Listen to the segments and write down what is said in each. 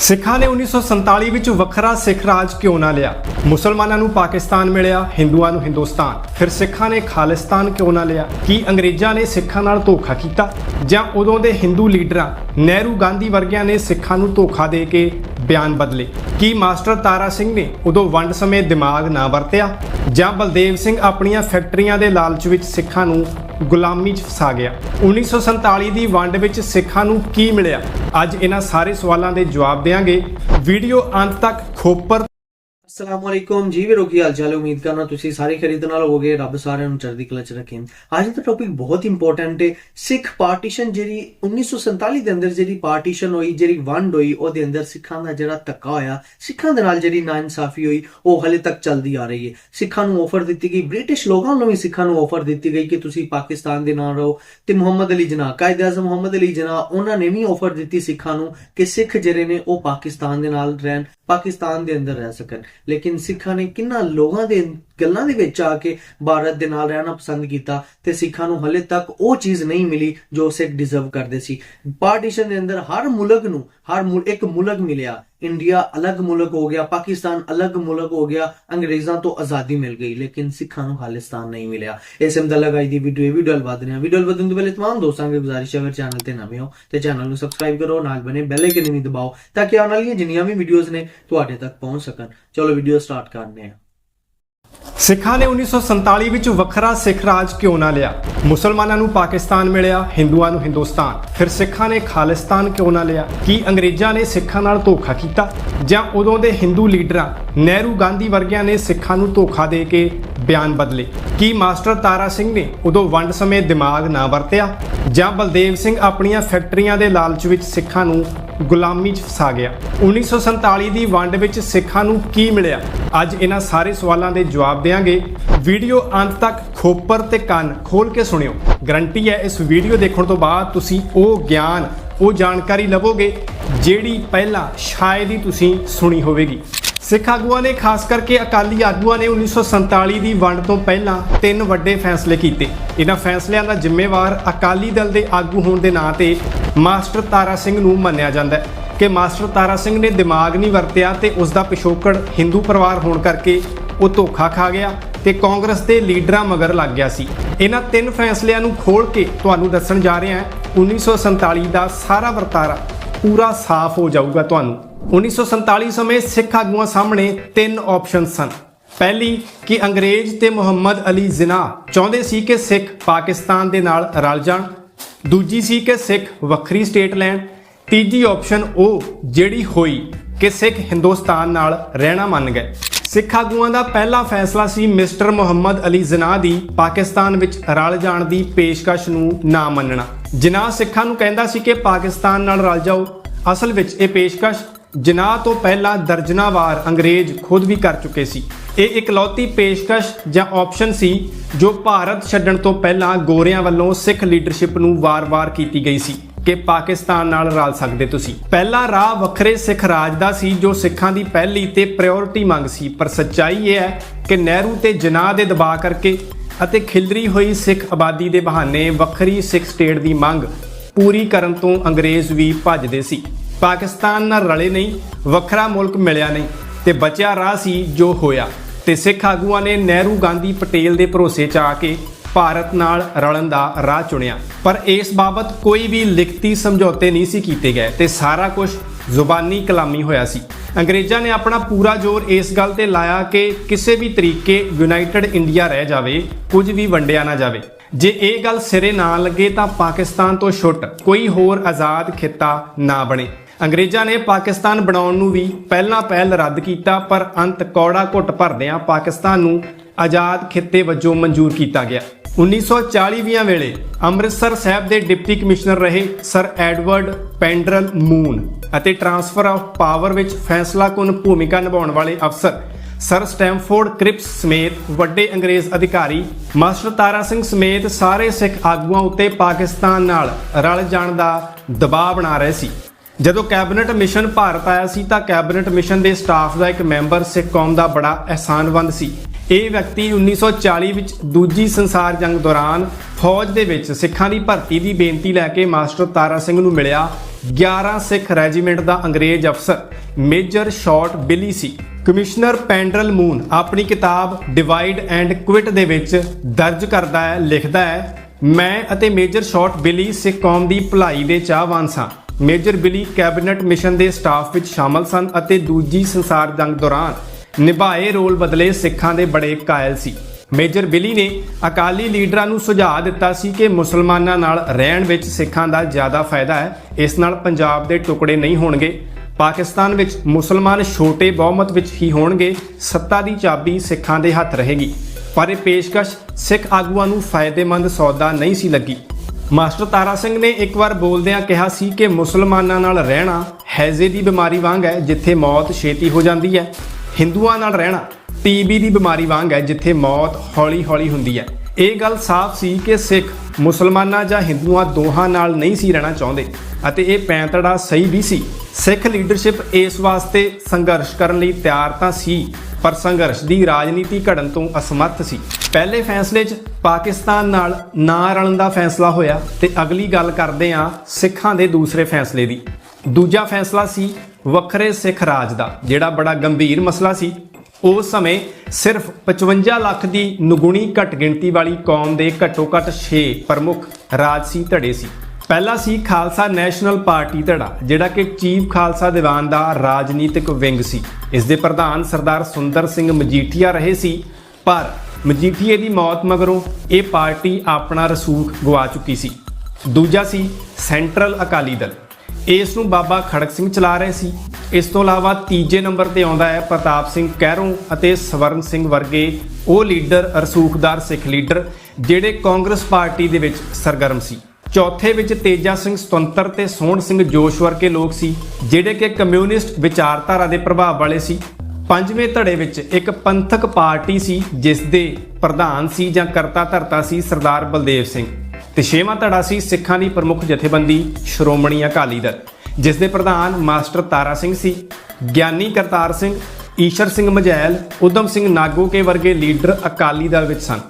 ਸਿੱਖਾਂ ਨੇ 1947 ਵਿੱਚ ਵੱਖਰਾ ਸਿੱਖ ਰਾਜ ਕਿਉਂ ਨਾ ਲਿਆ? ਮੁਸਲਮਾਨਾਂ ਨੂੰ ਪਾਕਿਸਤਾਨ ਮਿਲਿਆ, ਹਿੰਦੂਆਂ ਨੂੰ ਹਿੰਦੁਸਤਾਨ। ਫਿਰ ਸਿੱਖਾਂ ਨੇ ਖਾਲਿਸਤਾਨ ਕਿਉਂ ਨਾ ਲਿਆ? ਕੀ ਅੰਗਰੇਜ਼ਾਂ ਨੇ ਸਿੱਖਾਂ ਨਾਲ ਧੋਖਾ ਕੀਤਾ? ਜਾਂ ਉਦੋਂ ਦੇ ਹਿੰਦੂ ਲੀਡਰਾਂ ਨਹਿਰੂ ਗਾਂਧੀ ਵਰਗਿਆਂ ਨੇ ਸਿੱਖਾਂ ਨੂੰ ਧੋਖਾ ਦੇ ਕੇ ਬਿਆਨ ਬਦਲੇ? ਕੀ ਮਾਸਟਰ ਤਾਰਾ ਸਿੰਘ ਨੇ ਉਦੋਂ ਵੰਡ ਸਮੇਂ ਦਿਮਾਗ ਨਾ ਵਰਤਿਆ? ਜਾਂ ਬਲਦੇਵ ਸਿੰਘ ਆਪਣੀਆਂ ਫੈਕਟਰੀਆਂ ਦੇ ਲਾਲਚ ਵਿੱਚ ਸਿੱਖਾਂ ਨੂੰ ਗੁਲਾਮੀ 'ਚ ਫਸਾ ਗਿਆ। 1947 ਦੀ ਵੰਡ ਵਿੱਚ ਸਿੱਖਾਂ ਨੂੰ ਕੀ ਮਿਲਿਆ? ਅੱਜ ਇਹਨਾਂ ਸਾਰੇ ਸਵਾਲਾਂ ਦੇ ਜਵਾਬ ਦੇਵਾਂਗੇ ਵੀਡੀਓ ਅੰਤ ਤੱਕ ਖੋਪਰ ਅਸਲਾਮ ਵਾਲੇਕੁਮ ਜੀ ਵੀਰੋ, ਕੀ ਹਾਲ ਚਾਲ ਉਮੀਦ ਕਰਨਾ ਤੁਸੀਂ ਸਾਰੇ ਖਰੀਦ ਨਾਲ ਹੋਗੇ ਰੱਬ ਸਾਰਿਆਂ ਨੂੰ ਚੜ੍ਹਦੀ ਕਲਾ ਚ ਰੱਖੇ। ਅੱਜ ਦਾ ਟੌਪਿਕ ਬਹੁਤ ਇੰਪੋਰਟੈਂਟ ਹੈ। ਸਿੱਖ ਪਾਰਟੀਸ਼ਨ ਜਿਹੜੀ 1947 ਦੇ ਅੰਦਰ ਜਿਹੜੀ ਪਾਰਟੀਸ਼ਨ ਹੋਈ, ਜਿਹੜੀ ਵੰਡ ਹੋਈ, ਉਹਦੇ ਅੰਦਰ ਸਿੱਖਾਂ ਦਾ ਜਿਹੜਾ ਧੱਕਾ ਹੋਇਆ, ਸਿੱਖਾਂ ਦੇ ਨਾਲ ਜਿਹੜੀ ਨਾਇਨਸਾਫੀ ਹੋਈ, ਉਹ ਹਲੇ ਤੱਕ ਚੱਲਦੀ ਆ ਰਹੀ ਹੈ। ਸਿੱਖਾਂ ਨੂੰ ਆਫਰ ਦਿੱਤੀ ਗਈ। ਬ੍ਰਿਟਿਸ਼ ਲੋਕਾਂ ਨੂੰ ਵੀ ਸਿੱਖਾਂ ਨੂੰ ਆਫਰ ਦਿੱਤੀ ਗਈ ਕਿ ਤੁਸੀਂ ਪਾਕਿਸਤਾਨ ਦੇ ਨਾਲ ਰਹੋ ਤੇ ਮੁਹੰਮਦ ਅਲੀ ਜਨਾਹ, ਕਾਇਦ ਆਜ਼ਮ ਮੁਹੰਮਦ ਅਲੀ ਜਨਾਹ, ਉਹਨਾਂ ਨੇ ਵੀ ਆਫਰ ਦਿੱਤੀ ਸਿੱਖਾਂ ਨੂੰ ਕਿ ਸਿੱਖ ਜਿਹੜੇ ਨੇ ਉਹ ਪਾਕਿਸਤਾਨ ਦੇ ਨਾਲ ਰਹਿਣ। ਪਾਕਿਸਤਾਨ ਦੇ ਅੰਦਰ ਰਹਿ ਸਕਣ। ਲੇਕਿਨ ਸਿੱਖਾਂ ਨੇ ਕਿੰਨਾ ਲੋਕਾਂ ਦੇ ਗੱਲਾਂ ਦੇ ਵਿੱਚ ਆ ਕੇ ਭਾਰਤ ਦੇ ਨਾਲ ਰਹਿਣਾ ਪਸੰਦ ਕੀਤਾ ਤੇ ਸਿੱਖਾਂ ਨੂੰ ਹਲੇ ਤੱਕ ਉਹ ਚੀਜ਼ ਨਹੀਂ ਮਿਲੀ ਜੋ ਸਿੱਖ ਡਿਜ਼ਰਵ ਕਰਦੇ ਸੀ। ਪਾਰਟੀਸ਼ਨ ਦੇ ਅੰਦਰ ਹਰ ਮੁਲਕ ਨੂੰ, ਹਰ ਇੱਕ ਮੁਲਕ ਮਿਲਿਆ। ਇੰਡੀਆ ਅਲੱਗ ਮੁਲਕ ਹੋ ਗਿਆ, ਪਾਕਿਸਤਾਨ ਅਲੱਗ ਮੁਲਕ ਹੋ ਗਿਆ, ਅੰਗਰੇਜ਼ਾਂ ਤੋਂ ਆਜ਼ਾਦੀ ਮਿਲ ਗਈ, ਲੇਕਿਨ ਸਿੱਖਾਂ ਨੂੰ ਖਾਲਿਸਤਾਨ ਨਹੀਂ ਮਿਲਿਆ। ਇਸ ਅਮਦਲਾ ਗਾਈ ਦੀ ਵੀਡੀਓ ਵੀ ਡਲ ਵਧ ਰਿਹਾ ਵੀਡੀਓ ਵਧਣ ਤੋਂ ਪਹਿਲੇ ਤਮਾਮ ਦੋਸਤਾਂ ਨੂੰ ਗੁਜ਼ਾਰਿਸ਼ ਹੈ ਚੈਨਲ ਤੇ ਨਵੇਂ ਹੋ ਤੇ ਚੈਨਲ ਨੂੰ ਸਬਸਕ੍ਰਾਈਬ ਕਰੋ, ਨਾਲ ਬਣੇ ਬੈਲ ਆਈਕਨ ਵੀ ਦਬਾਓ, ਤਾਂ ਕਿ ਆਉਣ ਵਾਲੀਆਂ ਜਿੰਨੀਆਂ ਵੀ ਵੀਡੀਓਜ਼ ਨੇ ਤੁਹਾਡੇ ਤੱਕ ਪਹੁੰਚ ਸਕਣ। ਚਲੋ ਵੀਡੀਓ ਸਟਾਰਟ ਕਰਦੇ ਆ ਸਿੱਖਾਂ ਨੇ 1947 ਵਿੱਚ ਵੱਖਰਾ ਸਿੱਖ ਰਾਜ ਕਿਉਂ ਨਾ ਲਿਆ? ਮੁਸਲਮਾਨਾਂ ਨੂੰ ਪਾਕਿਸਤਾਨ ਮਿਲਿਆ, ਹਿੰਦੂਆਂ ਨੂੰ ਹਿੰਦੁਸਤਾਨ। ਫਿਰ ਸਿੱਖਾਂ ਨੇ ਖਾਲਿਸਤਾਨ ਕਿਉਂ ਨਾ ਲਿਆ? ਕੀ ਅੰਗਰੇਜ਼ਾਂ ਨੇ ਸਿੱਖਾਂ ਨਾਲ ਧੋਖਾ ਕੀਤਾ? ਜਾਂ ਉਦੋਂ ਦੇ ਹਿੰਦੂ ਲੀਡਰਾਂ ਨਹਿਰੂ ਗਾਂਧੀ ਵਰਗਿਆਂ ਨੇ ਸਿੱਖਾਂ ਨੂੰ ਧੋਖਾ ਦੇ ਕੇ ਬਿਆਨ ਬਦਲੇ? ਕੀ ਮਾਸਟਰ ਤਾਰਾ ਸਿੰਘ ਨੇ ਉਦੋਂ ਵੰਡ ਸਮੇਂ ਦਿਮਾਗ ਨਾ ਵਰਤਿਆ? ਜਾਂ ਬਲਦੇਵ ਸਿੰਘ ਆਪਣੀਆਂ ਫੈਕਟਰੀਆਂ ਦੇ ਲਾਲਚ ਵਿੱਚ ਸਿੱਖਾਂ ਨੂੰ ਗੁਲਾਮੀ 'ਚ ਫਸਾ ਗਿਆ। 1947 ਦੀ ਵੰਡ ਵਿੱਚ ਸਿੱਖਾਂ ਨੂੰ ਕੀ ਮਿਲਿਆ? ਅੱਜ ਇਹਨਾਂ ਸਾਰੇ ਸਵਾਲਾਂ ਦੇ ਜਵਾਬ ਦੇਵਾਂਗੇ ਵੀਡੀਓ ਅੰਤ ਤੱਕ ਖੋਪਰ ਤੇ ਕੰਨ ਖੋਲ ਕੇ ਸੁਣਿਓ। ਗਰੰਟੀ ਹੈ, ਇਸ ਵੀਡੀਓ ਦੇਖਣ ਤੋਂ ਬਾਅਦ ਤੁਸੀਂ ਉਹ ਗਿਆਨ, ਉਹ ਜਾਣਕਾਰੀ ਲਵੋਗੇ, ਜਿਹੜੀ ਪਹਿਲਾਂ ਸ਼ਾਇਦ ਹੀ ਤੁਸੀਂ ਸੁਣੀ ਹੋਵੇਗੀ। ਸਿੱਖ ਆਗੂਆਂ ਨੇ ਖਾਸ ਕਰਕੇ ਅਕਾਲੀ ਆਗੂਆਂ ਨੇ 1947 ਦੀ ਵੰਡ ਤੋਂ ਪਹਿਲਾਂ ਤਿੰਨ ਵੱਡੇ ਫੈਸਲੇ ਕੀਤੇ। ਇਹਨਾਂ ਫੈਸਲਿਆਂ ਦਾ ਜ਼ਿੰਮੇਵਾਰ ਅਕਾਲੀ ਦਲ ਦੇ ਆਗੂ ਹੋਣ ਦੇ ਨਾਂ ਤੇ ਮਾਸਟਰ ਤਾਰਾ ਸਿੰਘ ਨੂੰ ਮੰਨਿਆ ਜਾਂਦਾ ਹੈ ਕਿ ਮਾਸਟਰ ਤਾਰਾ ਸਿੰਘ ਨੇ ਦਿਮਾਗ ਨਹੀਂ ਵਰਤਿਆ ਤੇ ਉਸ ਦਾ ਪਿਛੋਕੜ ਹਿੰਦੂ ਪਰਿਵਾਰ ਹੋਣ ਕਰਕੇ ਉਹ ਧੋਖਾ ਖਾ ਗਿਆ ਤੇ ਕਾਂਗਰਸ ਦੇ ਲੀਡਰਾਂ ਮਗਰ ਲੱਗ ਗਿਆ ਸੀ। ਇਹਨਾਂ ਤਿੰਨ ਫੈਸਲਿਆਂ ਨੂੰ ਖੋਲ ਕੇ ਤੁਹਾਨੂੰ ਦੱਸਣ ਜਾ ਰਿਹਾ ਹਾਂ 1947 ਦਾ ਸਾਰਾ ਵਰਤਾਰਾ ਪੂਰਾ ਸਾਫ਼ ਹੋ ਜਾਊਗਾ ਤੁਹਾਨੂੰ। 1947 ਸਮੇਂ ਸਿੱਖ ਆਗੂਆਂ ਸਾਹਮਣੇ ਤਿੰਨ ਆਪਸ਼ਨ ਸਨ। ਪਹਿਲੀ, ਕਿ ਅੰਗਰੇਜ਼ ਤੇ ਮੁਹੰਮਦ ਅਲੀ ਜਿਨਾਹ ਚਾਹੁੰਦੇ ਸੀ ਕਿ ਸਿੱਖ ਪਾਕਿਸਤਾਨ ਦੇ ਨਾਲ ਰਲ ਜਾਣ। ਦੂਜੀ ਸੀ ਕਿ ਸਿੱਖ ਵੱਖਰੀ ਸਟੇਟ ਲੈਣ। ਤੀਜੀ ਆਪਸ਼ਨ ਉਹ ਜਿਹੜੀ ਹੋਈ ਕਿ ਸਿੱਖ ਹਿੰਦੁਸਤਾਨ ਨਾਲ ਰਹਿਣਾ ਮੰਨ ਗਏ। ਸਿੱਖ ਆਗੂਆਂ ਦਾ ਪਹਿਲਾ ਫੈਸਲਾ ਸੀ ਮਿਸਟਰ ਮੁਹੰਮਦ ਅਲੀ ਜਿਨਾਹ ਦੀ ਪਾਕਿਸਤਾਨ ਵਿੱਚ ਰਲ ਜਾਣ ਦੀ ਪੇਸ਼ਕਸ਼ ਨੂੰ ਨਾ ਮੰਨਣਾ। ਜਿਨਾਹ ਸਿੱਖਾਂ ਨੂੰ ਕਹਿੰਦਾ ਸੀ ਕਿ ਪਾਕਿਸਤਾਨ ਨਾਲ ਰਲ ਜਾਓ। ਅਸਲ ਵਿੱਚ ਇਹ ਪੇਸ਼ਕਸ਼ ਜਿਨਾਹ ਤੋਂ ਪਹਿਲਾਂ ਦਰਜਨਾ ਵਾਰ ਅੰਗਰੇਜ਼ ਖੁਦ ਵੀ ਕਰ ਚੁੱਕੇ ਸੀ। ਇਹ ਇਕਲੌਤੀ ਪੇਸ਼ਕਸ਼ ਜਾਂ ਆਪਸ਼ਨ ਸੀ, ਜੋ ਭਾਰਤ ਛੱਡਣ ਤੋਂ ਪਹਿਲਾਂ ਗੋਰਿਆਂ ਵੱਲੋਂ ਸਿੱਖ ਲੀਡਰਸ਼ਿਪ ਨੂੰ ਵਾਰ-ਵਾਰ ਕੀਤੀ ਗਈ ਸੀ, ਕਿ ਪਾਕਿਸਤਾਨ ਨਾਲ ਰਲ ਸਕਦੇ ਤੁਸੀਂ। ਪਹਿਲਾ ਰਾਹ ਵੱਖਰੇ ਸਿੱਖ ਰਾਜ ਦਾ ਸੀ, ਜੋ ਸਿੱਖਾਂ ਦੀ ਪਹਿਲੀ ਤੇ ਪ੍ਰਾਇੋਰਟੀ ਮੰਗ ਸੀ, ਪਰ ਸੱਚਾਈ ਇਹ ਹੈ ਕਿ ਨਹਿਰੂ ਤੇ ਜਨਾਹ ਦੇ ਦਬਾਅ ਕਰਕੇ ਅਤੇ ਖਿਲਰੀ ਹੋਈ ਸਿੱਖ ਆਬਾਦੀ ਦੇ ਬਹਾਨੇ ਵੱਖਰੀ ਸਿੱਖ ਸਟੇਟ ਦੀ ਮੰਗ ਪੂਰੀ ਕਰਨ ਤੋਂ ਅੰਗਰੇਜ਼ ਵੀ ਭੱਜਦੇ ਸੀ। ਪਾਕਿਸਤਾਨ ਨਾਲ ਰਲੇ ਨਹੀਂ, ਵੱਖਰਾ ਮੁਲਕ ਮਿਲਿਆ ਨਹੀਂ ਤੇ ਬਚਿਆ ਰਾਹ ਸੀ ਜੋ ਹੋਇਆ। ਤੇ ਸਿੱਖ ਆਗੂਆਂ ਨੇ ਨਹਿਰੂ ਗਾਂਧੀ ਪਟੇਲ ਦੇ ਭਰੋਸੇ 'ਚ ਆ ਕੇ ਭਾਰਤ ਨਾਲ ਰਲਣ ਦਾ ਰਾਹ ਚੁਣਿਆ। ਪਰ ਇਸ ਬਾਬਤ ਕੋਈ ਵੀ ਲਿਖਤੀ ਸਮਝੌਤੇ ਨਹੀਂ ਸੀ ਕੀਤੇ ਗਏ ਤੇ ਸਾਰਾ ਕੁਝ ਜ਼ੁਬਾਨੀ ਕਲਾਮੀ ਹੋਇਆ ਸੀ। ਅੰਗਰੇਜ਼ਾਂ ਨੇ ਆਪਣਾ ਪੂਰਾ ਜ਼ੋਰ ਇਸ ਗੱਲ ਤੇ ਲਾਇਆ ਕਿ ਕਿਸੇ ਵੀ ਤਰੀਕੇ ਯੂਨਾਈਟਿਡ ਇੰਡੀਆ ਰਹਿ ਜਾਵੇ, ਕੁਝ ਵੀ ਵੰਡਿਆ ਨਾ ਜਾਵੇ। ਜੇ ਇਹ ਗੱਲ ਸਿਰੇ ਨਾ ਲੱਗੇ ਤਾਂ ਪਾਕਿਸਤਾਨ ਤੋਂ ਛੁੱਟ, ਕੋਈ ਹੋਰ ਆਜ਼ਾਦ ਖਿੱਤਾ ਨਾ ਬਣੇ। ਅੰਗਰੇਜ਼ਾਂ ਨੇ ਪਾਕਿਸਤਾਨ ਬਣਾਉਣ ਨੂੰ ਵੀ ਪਹਿਲਾਂ ਪਹਿਲ ਰੱਦ ਕੀਤਾ, ਪਰ ਅੰਤ ਕੌੜਾ ਘੁੱਟ ਭਰਦਿਆਂ ਪਾਕਿਸਤਾਨ ਨੂੰ ਆਜ਼ਾਦ ਖਿੱਤੇ ਵਜੋਂ ਮਨਜ਼ੂਰ ਕੀਤਾ ਗਿਆ। 1940ਵੀਆਂ ਵੇਲੇ ਅੰਮ੍ਰਿਤਸਰ ਸਾਹਿਬ ਦੇ ਡਿਪਟੀ ਕਮਿਸ਼ਨਰ ਰਹੇ ਸਰ ਐਡਵਰਡ ਪੈਂਡਰਲ ਮੂਨ ਅਤੇ ਟ੍ਰਾਂਸਫਰ ਆਫ ਪਾਵਰ ਵਿੱਚ ਫੈਸਲਾਕੁਨ ਭੂਮਿਕਾ ਨਿਭਾਉਣ ਵਾਲੇ ਅਫਸਰ ਸਰ ਸਟੈਮਫੋਰਡ ਕ੍ਰਿਪਸ ਸਮੇਤ ਵੱਡੇ ਅੰਗਰੇਜ਼ ਅਧਿਕਾਰੀ, ਮਾਸਟਰ ਤਾਰਾ ਸਿੰਘ ਸਮੇਤ ਸਾਰੇ ਸਿੱਖ ਆਗੂਆਂ ਉੱਤੇ ਪਾਕਿਸਤਾਨ ਨਾਲ ਰਲ ਜਾਣ ਦਾ ਦਬਾਅ ਬਣਾ ਰਹੇ ਸੀ। ਜਦੋਂ ਕੈਬਨਿਟ ਮਿਸ਼ਨ ਭਾਰਤ ਆਇਆ ਸੀ ਤਾਂ ਕੈਬਨਿਟ ਮਿਸ਼ਨ ਦੇ ਸਟਾਫ ਦਾ ਇੱਕ ਮੈਂਬਰ ਸਿੱਖ ਕੌਮ ਦਾ ਬੜਾ ਅਹਿਸਾਨਵੰਦ ਸੀ। ਇਹ ਵਿਅਕਤੀ 1940 ਵਿੱਚ ਦੂਜੀ ਸੰਸਾਰ ਜੰਗ ਦੌਰਾਨ ਫੌਜ ਦੇ ਵਿੱਚ ਸਿੱਖਾਂ ਦੀ ਭਰਤੀ ਦੀ ਬੇਨਤੀ ਲੈ ਕੇ ਮਾਸਟਰ ਤਾਰਾ ਸਿੰਘ ਨੂੰ ਮਿਲਿਆ। 11 ਸਿੱਖ ਰੈਜੀਮੈਂਟ ਦਾ ਅੰਗਰੇਜ਼ ਅਫਸਰ, ਮੇਜਰ ਸ਼ਾਰਟ ਬਿਲੀ ਸੀ। ਕਮਿਸ਼ਨਰ ਪੈਂਡਰਲ ਮੂਨ ਆਪਣੀ ਕਿਤਾਬ ਡਿਵਾਈਡ ਐਂਡ ਕੁਇਟ ਦੇ ਵਿੱਚ ਦਰਜ ਕਰਦਾ ਹੈ, ਲਿਖਦਾ ਹੈ, ਮੈਂ ਅਤੇ ਮੇਜਰ ਸ਼ਾਰਟ ਬਿਲੀ ਸਿੱਖ ਕੌਮ ਦੀ ਭਲਾਈ ਦੇ ਚਾਹਵਾਨ ਸਾਂ। ਮੇਜਰ ਬਿਲੀ ਕੈਬਨਿਟ ਮਿਸ਼ਨ ਦੇ ਸਟਾਫ ਵਿੱਚ ਸ਼ਾਮਲ ਸਨ ਅਤੇ ਦੂਜੀ ਸੰਸਾਰ ਜੰਗ ਦੌਰਾਨ ਨਿਭਾਏ ਰੋਲ ਬਦਲੇ ਸਿੱਖਾਂ ਦੇ ਬੜੇ ਕਾਇਲ ਸੀ। ਮੇਜਰ ਬਿਲੀ ਨੇ ਅਕਾਲੀ ਲੀਡਰਾਂ ਨੂੰ ਸੁਝਾਅ ਦਿੱਤਾ ਸੀ ਕਿ ਮੁਸਲਮਾਨਾਂ ਨਾਲ ਰਹਿਣ ਵਿੱਚ ਸਿੱਖਾਂ ਦਾ ਜ਼ਿਆਦਾ ਫਾਇਦਾ ਹੈ। ਇਸ ਨਾਲ ਪੰਜਾਬ ਦੇ ਟੁਕੜੇ ਨਹੀਂ ਹੋਣਗੇ। ਪਾਕਿਸਤਾਨ ਵਿੱਚ ਮੁਸਲਮਾਨ ਛੋਟੇ ਬਹੁਮਤ ਵਿੱਚ ਹੀ ਹੋਣਗੇ। ਸੱਤਾ ਦੀ ਚਾਬੀ ਸਿੱਖਾਂ ਦੇ ਹੱਥ ਰਹੇਗੀ। ਪਰ ਇਹ ਪੇਸ਼ਕਸ਼ ਸਿੱਖ ਆਗੂਆਂ ਨੂੰ ਫਾਇਦੇਮੰਦ ਸੌਦਾ ਨਹੀਂ ਸੀ ਲੱਗੀ। ਮਾਸਟਰ ਤਾਰਾ ਸਿੰਘ ਨੇ ਇੱਕ ਵਾਰ ਬੋਲਦਿਆਂ ਕਿਹਾ ਸੀ ਕਿ ਮੁਸਲਮਾਨਾਂ ਨਾਲ ਰਹਿਣਾ ਹੈਜ਼ੇ ਦੀ ਬਿਮਾਰੀ ਵਾਂਗ ਹੈ, ਜਿੱਥੇ ਮੌਤ ਛੇਤੀ ਹੋ ਜਾਂਦੀ ਹੈ। ਹਿੰਦੂਆਂ ਨਾਲ ਰਹਿਣਾ ਟੀਬੀ ਦੀ ਬਿਮਾਰੀ ਵਾਂਗ ਹੈ, ਜਿੱਥੇ ਮੌਤ ਹੌਲੀ-ਹੌਲੀ ਹੁੰਦੀ ਹੈ। ਇਹ ਗੱਲ ਸਾਫ਼ ਸੀ ਕਿ ਸਿੱਖ ਮੁਸਲਮਾਨਾਂ ਜਾਂ ਹਿੰਦੂਆਂ ਦੋਹਾਂ ਨਾਲ ਨਹੀਂ ਸੀ ਰਹਿਣਾ ਚਾਹੁੰਦੇ ਅਤੇ ਇਹ ਪੈਂਤੜਾ ਸਹੀ ਵੀ ਸੀ। ਸਿੱਖ ਲੀਡਰਸ਼ਿਪ ਇਸ ਵਾਸਤੇ ਸੰਘਰਸ਼ ਕਰਨ ਲਈ ਤਿਆਰ ਤਾਂ ਸੀ। ਪਰ ਸੰਘਰਸ਼ ਦੀ ਰਾਜਨੀਤੀ ਘੜਨ ਤੋਂ ਅਸਮਰਥ ਸੀ। ਪਹਿਲੇ ਫੈਸਲੇ 'ਚ ਪਾਕਿਸਤਾਨ ਨਾਲ ਨਾ ਰਲਣ ਦਾ ਫੈਸਲਾ ਹੋਇਆ ਤੇ ਅਗਲੀ ਗੱਲ ਕਰਦੇ ਹਾਂ ਸਿੱਖਾਂ ਦੇ ਦੂਸਰੇ ਫੈਸਲੇ ਦੀ। ਦੂਜਾ ਫੈਸਲਾ ਸੀ ਵੱਖਰੇ ਸਿੱਖ ਰਾਜ ਦਾ, ਜਿਹੜਾ ਬੜਾ ਗੰਭੀਰ ਮਸਲਾ ਸੀ। ਉਸ ਸਮੇਂ ਸਿਰਫ 55 ਲੱਖ ਦੀ ਨੁਗੁਣੀ ਘੱਟ ਗਿਣਤੀ ਵਾਲੀ ਕੌਮ ਦੇ ਘੱਟੋ-ਘੱਟ 6 ਪ੍ਰਮੁੱਖ ਰਾਜਸੀ ਧੜੇ ਸੀ। ਪਹਿਲਾ ਸੀ ਖਾਲਸਾ ਨੈਸ਼ਨਲ ਪਾਰਟੀ ਧੜਾ, ਜਿਹੜਾ ਕਿ ਚੀਫ ਖਾਲਸਾ ਦੀਵਾਨ ਦਾ ਰਾਜਨੀਤਿਕ ਵਿੰਗ ਸੀ। ਇਸ ਦੇ ਪ੍ਰਧਾਨ ਸਰਦਾਰ ਸੁੰਦਰ ਸਿੰਘ ਮਜੀਠੀਆ ਰਹੇ ਸੀ, ਪਰ ਮਜੀਠੀਏ ਦੀ ਮੌਤ ਮਗਰੋਂ ਇਹ ਪਾਰਟੀ ਆਪਣਾ ਰਸੂਖ ਗਵਾ ਚੁੱਕੀ ਸੀ। ਦੂਜਾ ਸੀ ਸੈਂਟਰਲ ਅਕਾਲੀ ਦਲ। ਇਸ ਨੂੰ ਬਾਬਾ ਖੜਕ ਸਿੰਘ ਚਲਾ ਰਹੇ ਸੀ। ਇਸ ਤੋਂ ਇਲਾਵਾ ਤੀਜੇ ਨੰਬਰ ਤੇ ਆਉਂਦਾ ਹੈ ਪ੍ਰਤਾਪ ਸਿੰਘ ਕਹਿਰੋਂ ਅਤੇ ਸਵਰਨ ਸਿੰਘ ਵਰਗੇ ਉਹ ਲੀਡਰ, ਰਸੂਖਦਾਰ ਸਿੱਖ ਲੀਡਰ, ਜਿਹੜੇ ਕਾਂਗਰਸ ਪਾਰਟੀ ਦੇ ਵਿੱਚ ਸਰਗਰਮ ਸੀ। ਚੌਥੇ ਵਿੱਚ ਤੇਜਾ ਸਿੰਘ ਸੁਤੰਤਰ ਤੇ ਸੋਹਣ ਸਿੰਘ ਜੋਸ਼ ਵਰਗੇ ਲੋਕ ਸੀ, ਜਿਹੜੇ ਕਿ ਕਮਿਊਨਿਸਟ ਵਿਚਾਰਧਾਰਾ ਦੇ ਪ੍ਰਭਾਵ ਵਾਲੇ ਸੀ। ਪੰਜਵੇਂ ਧੜੇ ਵਿੱਚ ਇੱਕ ਪੰਥਕ ਪਾਰਟੀ ਸੀ, ਜਿਸ ਦੇ ਪ੍ਰਧਾਨ ਸੀ ਜਾਂ ਕਰਤਾ ਧਰਤਾ ਸੀ ਸਰਦਾਰ ਬਲਦੇਵ ਸਿੰਘ ਤੇ ਛੇਵਾਂ ਧੜਾ ਸੀ ਸਿੱਖਾਂ ਦੀ ਪ੍ਰਮੁੱਖ ਜਥੇਬੰਦੀ ਸ਼੍ਰੋਮਣੀ ਅਕਾਲੀ ਦਲ, ਜਿਸ ਦੇ ਪ੍ਰਧਾਨ ਮਾਸਟਰ ਤਾਰਾ ਸਿੰਘ ਸੀ, ਗਿਆਨੀ ਕਰਤਾਰ ਸਿੰਘ, ਈਸ਼ਰ ਸਿੰਘ ਮਜੈਲ ਉਦਮ ਸਿੰਘ ਨਾਗੋਕੇ ਵਰਗੇ ਲੀਡਰ ਅਕਾਲੀ ਦਲ ਵਿੱਚ ਸਨ।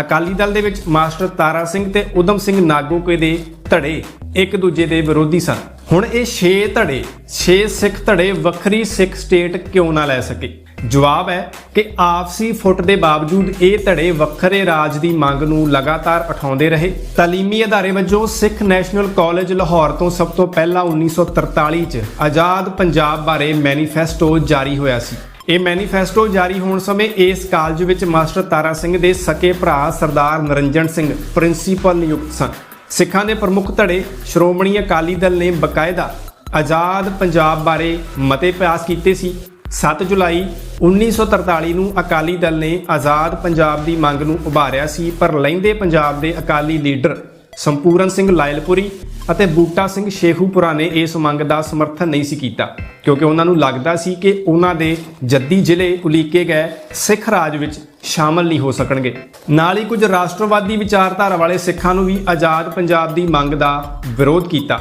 ਅਕਾਲੀ ਦਲ ਦੇ ਵਿੱਚ ਮਾਸਟਰ ਤਾਰਾ ਸਿੰਘ ਤੇ ਉਦਮ ਸਿੰਘ ਨਾਗੋਕੇ ਦੇ ਧੜੇ ਇੱਕ ਦੂਜੇ ਦੇ ਵਿਰੋਧੀ ਸਨ। ਹੁਣ ਇਹ 6 ਧੜੇ 6 ਸਿੱਖ ਧੜੇ ਵੱਖਰੀ ਸਿੱਖ ਸਟੇਟ ਕਿਉਂ ਨਾ ਲੈ ਸਕੇ? ਜਵਾਬ ਹੈ ਕਿ ਆਪਸੀ ਫੁੱਟ ਦੇ ਬਾਵਜੂਦ ਇਹ ਧੜੇ ਵੱਖਰੇ ਰਾਜ ਦੀ ਮੰਗ ਨੂੰ ਲਗਾਤਾਰ ਉਠਾਉਂਦੇ ਰਹੇ। ਤਾਲੀਮੀ ਅਦਾਰੇ ਵਜੋਂ ਸਿੱਖ ਨੈਸ਼ਨਲ ਕਾਲਜ ਲਾਹੌਰ ਤੋਂ ਸਭ ਤੋਂ ਪਹਿਲਾਂ 1943 ਚ ਆਜ਼ਾਦ ਪੰਜਾਬ ਬਾਰੇ ਮੈਨੀਫੈਸਟੋ ਜਾਰੀ ਹੋਇਆ ਸੀ। ਇਹ ਮੈਨੀਫੈਸਟੋ ਜਾਰੀ ਹੋਣ ਸਮੇਂ ਇਸ ਕਾਲਜ ਵਿੱਚ ਮਾਸਟਰ ਤਾਰਾ ਸਿੰਘ ਦੇ ਸਕੇ ਭਰਾ ਸਰਦਾਰ ਨਰਿੰਜਨ ਸਿੰਘ ਪ੍ਰਿੰਸੀਪਲ ਨਿਯੁਕਤ ਸਨ। ਸਿੱਖਾਂ ਦੇ ਪ੍ਰਮੁੱਖ ਧੜੇ ਸ਼੍ਰੋਮਣੀ ਅਕਾਲੀ ਦਲ ਨੇ ਬਕਾਇਦਾ ਆਜ਼ਾਦ ਪੰਜਾਬ ਬਾਰੇ ਮਤੇ ਪਾਸ ਕੀਤੇ ਸੀ। 7 ਜੁਲਾਈ 1943 ਨੂੰ ਅਕਾਲੀ ਦਲ ਨੇ ਆਜ਼ਾਦ ਪੰਜਾਬ ਦੀ ਮੰਗ ਨੂੰ ਉਭਾਰਿਆ ਸੀ, ਪਰ ਲਹਿੰਦੇ ਪੰਜਾਬ ਦੇ ਅਕਾਲੀ ਲੀਡਰ ਸੰਪੂਰਨ ਸਿੰਘ ਲਾਇਲਪੁਰੀ ਅਤੇ ਬੂਟਾ ਸਿੰਘ ਸ਼ੇਖੂਪੁਰਾ ਨੇ ਇਸ ਮੰਗ ਦਾ ਸਮਰਥਨ ਨਹੀਂ ਸੀ ਕੀਤਾ, ਕਿਉਂਕਿ ਉਹਨਾਂ ਨੂੰ ਲੱਗਦਾ ਸੀ ਕਿ ਉਹਨਾਂ ਦੇ ਜੱਦੀ ਜ਼ਿਲ੍ਹੇ ਉਲੀਕੇ ਗਏ ਸਿੱਖ ਰਾਜ ਵਿੱਚ ਸ਼ਾਮਲ ਨਹੀਂ ਹੋ ਸਕਣਗੇ। ਨਾਲ ਹੀ ਕੁਝ ਰਾਸ਼ਟਰਵਾਦੀ ਵਿਚਾਰਧਾਰਾ ਵਾਲੇ ਸਿੱਖਾਂ ਨੂੰ ਵੀ ਆਜ਼ਾਦ ਪੰਜਾਬ ਦੀ ਮੰਗ ਦਾ ਵਿਰੋਧ ਕੀਤਾ।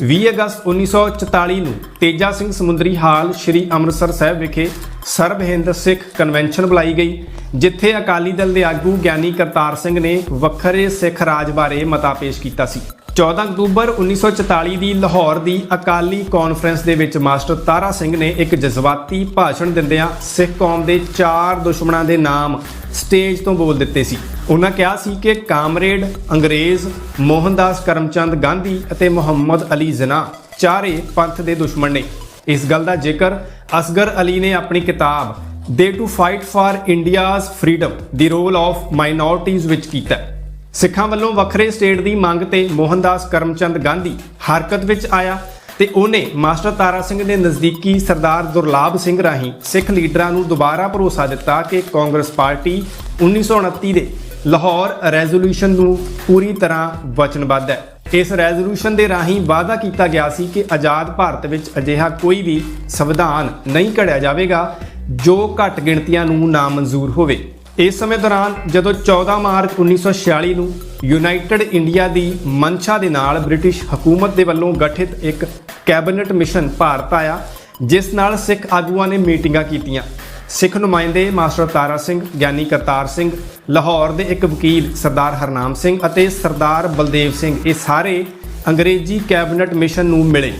20 ਅਗਸਤ 1944 ਨੂੰ ਤੇਜਾ ਸਿੰਘ ਸਮੁੰਦਰੀ ਹਾਲ ਸ੍ਰੀ ਅੰਮ੍ਰਿਤਸਰ ਸਾਹਿਬ ਵਿਖੇ ਸਰਬ ਹਿੰਦ ਸਿੱਖ ਕਨਵੈਨਸ਼ਨ ਬੁਲਾਈ ਗਈ, ਜਿੱਥੇ ਅਕਾਲੀ ਦਲ ਦੇ ਆਗੂ ਗਿਆਨੀ ਕਰਤਾਰ ਸਿੰਘ ਨੇ ਵੱਖਰੇ ਸਿੱਖ ਰਾਜ ਬਾਰੇ ਮਤਾ ਪੇਸ਼ ਕੀਤਾ ਸੀ। 14 ਅਕਤੂਬਰ 1944 ਦੀ ਲਾਹੌਰ ਦੀ ਅਕਾਲੀ ਕਾਨਫਰੰਸ ਦੇ ਵਿੱਚ ਮਾਸਟਰ ਤਾਰਾ ਸਿੰਘ ਨੇ ਇੱਕ ਜਜ਼ਬਾਤੀ ਭਾਸ਼ਣ ਦਿੰਦਿਆਂ ਸਿੱਖ ਕੌਮ ਦੇ ਚਾਰ ਦੁਸ਼ਮਣਾਂ ਦੇ ਨਾਮ ਸਟੇਜ ਤੋਂ ਬੋਲ ਦਿੱਤੇ ਸੀ। ਉਹਨਾਂ ਕਿਹਾ ਸੀ ਕਿ ਕਾਮਰੇਡ, ਅੰਗਰੇਜ਼, ਮੋਹਨਦਾਸ ਕਰਮਚੰਦ ਗਾਂਧੀ ਅਤੇ ਮੁਹੰਮਦ ਅਲੀ ਜਿਨਾ ਚਾਰੇ ਪੰਥ ਦੇ ਦੁਸ਼ਮਣ ਨੇ। ਇਸ ਗੱਲ ਦਾ ਜ਼ਿਕਰ ਅਸਗਰ ਅਲੀ ਨੇ ਆਪਣੀ ਕਿਤਾਬ ਦੇ to fight for India's freedom the role of minorities ਵਿੱਚ ਕੀਤਾ ਸਿੱਖਾਂ ਵੱਲੋਂ ਵੱਖਰੇ ਸਟੇਟ ਦੀ ਮੰਗ ਤੇ ਮੋਹਨਦਾਸ ਕਰਮਚੰਦ ਗਾਂਧੀ ਹਰਕਤ ਵਿੱਚ ਆਇਆ ਤੇ ਉਹਨੇ ਮਾਸਟਰ ਤਾਰਾ ਸਿੰਘ ਦੇ ਨਜ਼ਦੀਕੀ ਸਰਦਾਰ ਦੁਰਲਾਭ ਸਿੰਘ ਰਾਹੀਂ ਸਿੱਖ ਲੀਡਰਾਂ ਨੂੰ ਦੁਬਾਰਾ ਭਰੋਸਾ ਦਿੱਤਾ ਕਿ ਕਾਂਗਰਸ ਪਾਰਟੀ 1929 ਦੇ ਲਾਹੌਰ ਰੈਜ਼ੋਲੂਸ਼ਨ ਨੂੰ ਪੂਰੀ ਤਰ੍ਹਾਂ ਵਚਨਬੱਧ ਹੈ। ਇਸ ਰੈਜ਼ੋਲੂਸ਼ਨ ਦੇ ਰਾਹੀਂ ਵਾਅਦਾ ਕੀਤਾ ਗਿਆ ਸੀ ਕਿ ਆਜ਼ਾਦ ਭਾਰਤ ਵਿੱਚ ਅਜਿਹਾ ਕੋਈ ਵੀ ਸੰਵਿਧਾਨ ਨਹੀਂ ਘੜਿਆ ਜਾਵੇਗਾ, ਜੋ ਘੱਟ ਗਿਣਤੀਆਂ ਨੂੰ ਨਾਮਨਜ਼ੂਰ ਹੋਵੇ। ਇਸ ਸਮੇਂ ਦੌਰਾਨ ਜਦੋਂ 14 ਮਾਰਚ 1946 ਨੂੰ ਯੂਨਾਈਟਿਡ ਇੰਡੀਆ ਦੀ ਮਨਸ਼ਾ ਦੇ ਨਾਲ ਬ੍ਰਿਟਿਸ਼ ਹਕੂਮਤ ਦੇ ਵੱਲੋਂ ਗਠਿਤ ਇੱਕ ਕੈਬਨਿਟ ਮਿਸ਼ਨ ਭਾਰਤ ਆਇਆ, ਜਿਸ ਨਾਲ ਸਿੱਖ ਆਗੂਆਂ ਨੇ ਮੀਟਿੰਗਾਂ ਕੀਤੀਆਂ। ਸਿੱਖ ਨੁਮਾਇੰਦੇ ਮਾਸਟਰ ਤਾਰਾ ਸਿੰਘ, ਗਿਆਨੀ ਕਰਤਾਰ ਸਿੰਘ, ਲਾਹੌਰ ਦੇ ਇੱਕ ਵਕੀਲ ਸਰਦਾਰ ਹਰਨਾਮ ਸਿੰਘ ਅਤੇ ਸਰਦਾਰ ਬਲਦੇਵ ਸਿੰਘ, ਇਹ ਸਾਰੇ ਅੰਗਰੇਜ਼ੀ ਕੈਬਨਿਟ ਮਿਸ਼ਨ ਨੂੰ ਮਿਲੇ।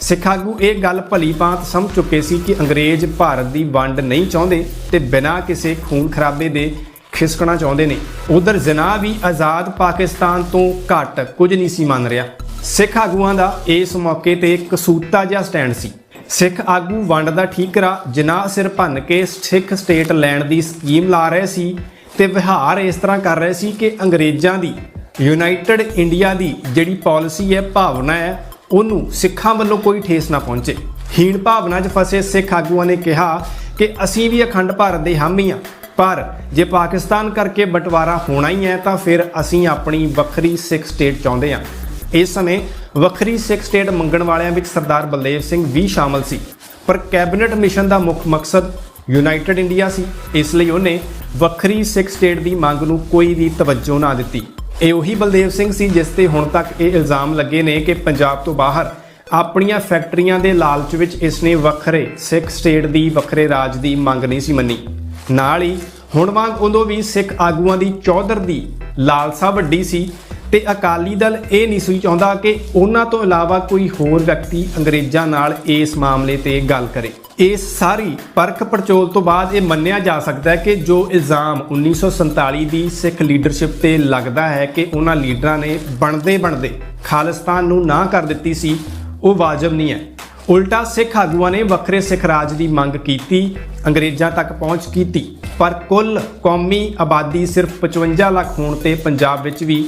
ਸਿੱਖ ਆਗੂ ਇਹ ਗੱਲ ਭਲੀ ਭਾਂਤ ਸਮਝ ਚੁੱਕੇ ਸੀ ਕਿ ਅੰਗਰੇਜ਼ ਭਾਰਤ ਦੀ ਵੰਡ ਨਹੀਂ ਚਾਹੁੰਦੇ ਤੇ ਬਿਨਾਂ ਕਿਸੇ ਖੂਨ ਖਰਾਬੇ ਦੇ ਖਿਸਕਣਾ ਚਾਹੁੰਦੇ ਨੇ। ਉਧਰ ਜ਼ਨਾ ਵੀ ਆਜ਼ਾਦ ਪਾਕਿਸਤਾਨ ਤੋਂ ਘੱਟ ਕੁਝ ਨਹੀਂ ਸੀ ਮੰਨ ਰਿਹਾ। ਸਿੱਖ ਆਗੂਆਂ ਦਾ ਇਸ ਮੌਕੇ ਤੇ ਕਸੂਤਾ ਜਿਹਾ ਸਟੈਂਡ ਸੀ। ਸਿੱਖ ਆਗੂ ਵੰਡ ਦਾ ਠੀਕਰਾ ਜਿਨਾਹ ਸਿਰ ਭੰਨ ਕੇ ਸਿੱਖ ਸਟੇਟ ਲੈਣ ਦੀ ਸਕੀਮ ਲਾ ਰਹੇ ਸੀ ਤੇ ਵਿਹਾਰ ਇਸ ਤਰ੍ਹਾਂ ਕਰ ਰਹੇ ਸੀ ਕਿ ਅੰਗਰੇਜ਼ਾਂ ਦੀ, ਯੂਨਾਈਟਿਡ ਇੰਡੀਆ ਦੀ ਜਿਹੜੀ ਪਾਲਿਸੀ ਹੈ, ਭਾਵਨਾ ਹੈ, ਉਹਨੂੰ ਸਿੱਖਾਂ ਵੱਲੋਂ ਕੋਈ ਠੇਸ ਨਾ ਪਹੁੰਚੇ। ਹੀਣ ਭਾਵਨਾ 'ਚ ਫਸੇ ਸਿੱਖ ਆਗੂਆਂ ਨੇ ਕਿਹਾ ਕਿ ਅਸੀਂ ਵੀ ਅਖੰਡ ਭਾਰਤ ਦੇ ਹਾਮੀ ਹਾਂ ਪਰ ਜੇ ਪਾਕਿਸਤਾਨ ਕਰਕੇ ਬਟਵਾਰਾ ਹੋਣਾ ਹੀ ਹੈ, ਤਾਂ ਫਿਰ ਅਸੀਂ ਆਪਣੀ ਵੱਖਰੀ ਸਿੱਖ ਸਟੇਟ ਚਾਹੁੰਦੇ ਹਾਂ ਇਸ ਸਮੇਂ ਵੱਖਰੀ ਸਿੱਖ ਸਟੇਟ ਮੰਗਣ ਵਾਲਿਆਂ ਵਿੱਚ ਸਰਦਾਰ ਬਲਦੇਵ ਸਿੰਘ ਵੀ ਸ਼ਾਮਲ ਸੀ, ਪਰ ਕੈਬਨਿਟ ਮਿਸ਼ਨ ਦਾ ਮੁੱਖ ਮਕਸਦ ਯੂਨਾਈਟਿਡ ਇੰਡੀਆ ਸੀ। ਇਸ ਲਈ ਉਹਨੇ ਵੱਖਰੀ ਸਿੱਖ ਸਟੇਟ ਦੀ ਮੰਗ ਨੂੰ ਕੋਈ ਵੀ ਤਵੱਜੋ ਨਾ ਦਿੱਤੀ। ਇਹ ਉਹੀ ਬਲਦੇਵ ਸਿੰਘ ਸੀ ਜਿਸ ਤੇ ਹੁਣ ਤੱਕ ਇਹ ਇਲਜ਼ਾਮ ਲੱਗੇ ਨੇ ਕਿ ਪੰਜਾਬ ਤੋਂ ਬਾਹਰ ਆਪਣੀਆਂ ਫੈਕਟਰੀਆਂ ਦੇ ਲਾਲਚ ਵਿੱਚ ਇਸ ਨੇ ਵੱਖਰੇ ਸਿੱਖ ਸਟੇਟ ਦੀ ਵੱਖਰੇ ਰਾਜ ਦੀ ਮੰਗ ਨਹੀਂ ਸੀ ਮੰਨੀ। ਨਾਲ ਹੀ ਹੁਣ ਵਾਂਗ ਉਦੋਂ ਵੀ ਸਿੱਖ ਆਗੂਆਂ ਦੀ ਚੌਧਰ ਦੀ ਲਾਲਸਾ ਵੱਡੀ ਸੀ। ਤੇ ਅਕਾਲੀ ਦਲ ਇਹ ਨਹੀਂ ਸੀ ਚਾਹੁੰਦਾ ਕਿ ਉਹਨਾਂ ਤੋਂ ਇਲਾਵਾ ਕੋਈ ਹੋਰ ਵਿਅਕਤੀ ਅੰਗਰੇਜ਼ਾਂ ਨਾਲ ਇਸ ਮਾਮਲੇ ਤੇ ਗੱਲ ਕਰੇ। ਇਸ ਸਾਰੀ ਪਰਖ ਪੜਚੋਲ ਤੋਂ ਬਾਅਦ ਇਹ ਮੰਨਿਆ ਜਾ ਸਕਦਾ ਹੈ ਕਿ ਜੋ ਇਲਜ਼ਾਮ 1947 ਦੀ ਸਿੱਖ ਲੀਡਰਸ਼ਿਪ ਤੇ ਲੱਗਦਾ ਹੈ ਕਿ ਉਹਨਾਂ ਲੀਡਰਾਂ ਨੇ ਬਣਦੇ ਬਣਦੇ ਖਾਲਿਸਤਾਨ ਨੂੰ ਨਾ ਕਰ ਦਿੱਤੀ ਸੀ, ਉਹ ਵਾਜਬ ਨਹੀਂ ਹੈ। ਉਲਟਾ ਸਿੱਖ ਆਗੂਆਂ ਨੇ ਵੱਖਰੇ ਸਿੱਖ ਰਾਜ ਦੀ ਮੰਗ ਕੀਤੀ, ਅੰਗਰੇਜ਼ਾਂ ਤੱਕ ਪਹੁੰਚ ਕੀਤੀ। ਪਰ ਕੁੱਲ ਕੌਮੀ ਆਬਾਦੀ ਸਿਰਫ 55 ਲੱਖ ਹੋਣ ਤੇ ਪੰਜਾਬ ਵਿੱਚ ਵੀ